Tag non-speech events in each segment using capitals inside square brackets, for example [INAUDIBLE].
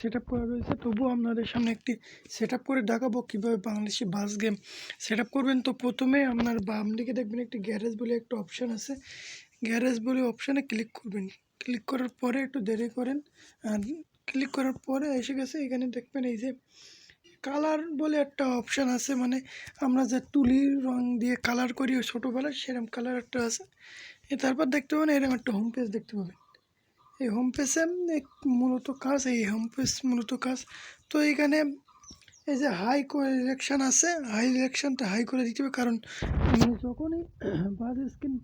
Set up করা রয়েছে। তবুও আপনাদের সামনে একটি সেট করে দেখাবো কীভাবে বাংলাদেশি বাস গেম সেট করবেন। তো প্রথমে আপনার বাম দিকে দেখবেন একটি গ্যারেজ বলে একটা অপশান আছে। গ্যারেজ বলে অপশানে ক্লিক করবেন। ক্লিক করার পরে একটু দেরি করেন। আর ক্লিক করার পরে এসে গেছে। এখানে দেখবেন এই যে কালার বলে একটা অপশান আছে। মানে আমরা যে তুলির রং দিয়ে কালার করি ছোটোবেলায় সেরকম কালার একটা আছে। তারপর দেখতে পাবেন এরকম একটা হোম পেজ দেখতে পাবেন। এই হোম পেজে মূলত কাজ, এই হোম পেজ মূলত কাজ। তো এখানে এই যে হাই ইলেকশান আছে হাই ইলেকশানটা হাই করে দিতে হবে কারণ যখনই [COUGHS] বাজ স্ক্রিন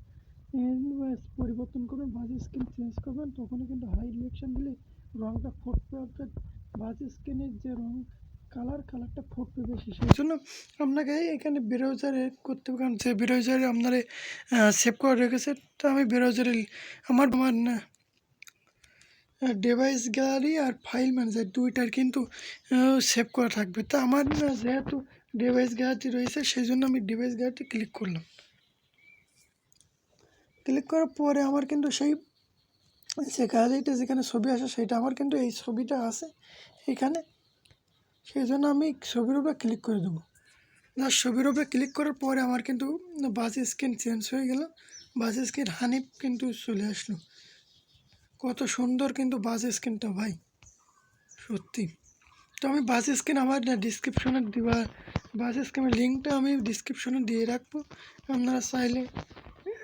পরিবর্তন করবেন, বাজ স্ক্রিন চেঞ্জ করবেন, তখনই কিন্তু হাই ইলেকশান দিলে রংটা ফুটবে অর্থাৎ বাজ স্ক্রিনের যে রং কালার কালারটা ফুটবে বেশি। সেই জন্য আপনাকে এখানে ব্রাউজারে করতে হবে, কারণ যে ব্রাউজারে আপনারা সেভ করে রেখেছে, তো আমি ব্রাউজারে আমার আমার ডিভাইস গ্যালারি আর ফাইল ম্যানেজার দুইটার কিন্তু সেভ করা থাকবে। তো আমার যেহেতু ডিভাইস গ্যালারি রয়েছে সেই জন্য আমি ডিভাইস গ্যালারিতে ক্লিক করলাম। ক্লিক করার পরে আমার কিন্তু সেই যে গ্যালারিতে যেখানে ছবি আসে, সেটা আমার কিন্তু এই ছবিটা আছে এখানে। সেই জন্য আমি ছবির উপরে ক্লিক করে দেবো। না, ছবির উপরে ক্লিক করার পরে আমার কিন্তু বাস স্ক্রিন চেঞ্জ হয়ে গেল। বাস স্ক্রিন হানিফ কিন্তু চলে আসলো। কত সুন্দর কিন্তু বাস স্ক্রিনটা ভাই সত্যি। তো আমি বাস স্ক্রিন আমার ডিসক্রিপশনে দেওয়া বাস স্ক্রিনের লিঙ্কটা আমি ডিসক্রিপশনে দিয়ে রাখব। আপনারা চাইলে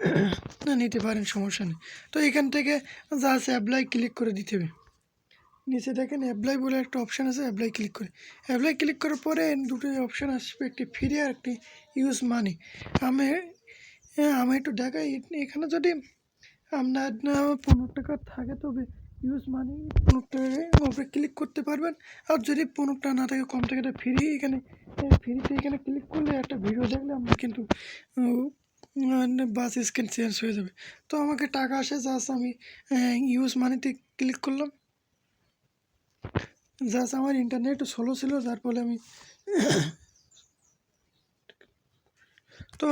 [COUGHS] না নিতে পারেন সমস্যা নেই। তো এখান থেকে যা আছে অ্যাপ্লাই ক্লিক করে দিতে হবে। নিচে দেখেন অ্যাপ্লাই বলে একটা অপশান আছে অ্যাপ্লাই ক্লিক করে। অ্যাপ্লাই ক্লিক করার পরে দুটো অপশান আসবে একটি ফ্রি আর একটি ইউজ মানি আমি হ্যাঁ, আমি একটু দেখাই এখানে যদি আপনার পনেরো টাকা থাকে, তবে ইউজ মানি পনেরো টাকায় উপরে ক্লিক করতে পারবেন। আর যদি পনেরো টাকা না থাকে, কম টাকাটা ফ্রি এখানে ফ্রিতে এখানে ক্লিক করলে একটা ভিডিও দেখলে আমরা কিন্তু বাস স্ক্রিন চেঞ্জ হয়ে যাবে। তো আমাকে টাকা আসে জাস্ট আমি ইউজ মানিতে ক্লিক করলাম। জাস্ট আমার ইন্টারনেট স্লো ছিল, যার ফলে আমি, তো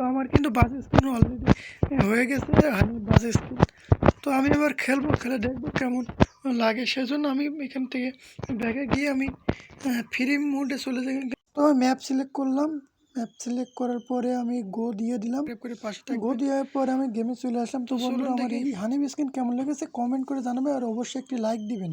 তো আমার কিন্তু বাস স্ক্রিন অলরেডি হয়ে গেছে হানি বাস স্ক্রিন তো আমি এবার খেলব খেলে দেখব কেমন লাগে। সেজন্য আমি এখান থেকে ব্যাগে গিয়ে আমি ফ্রি মোডে চলে যাই। তো আমি ম্যাপ সিলেক্ট করলাম। ম্যাপ সিলেক্ট করার পরে আমি গো দিয়ে দিলাম। গো দেওয়ার পরে আমি গেমে চলে আসলাম। তো বন্ধুরা আমার এই হানি স্ক্রিন কেমন লেগেছে? কমেন্ট করে জানাবে আর অবশ্যই একটি লাইক দিবেন।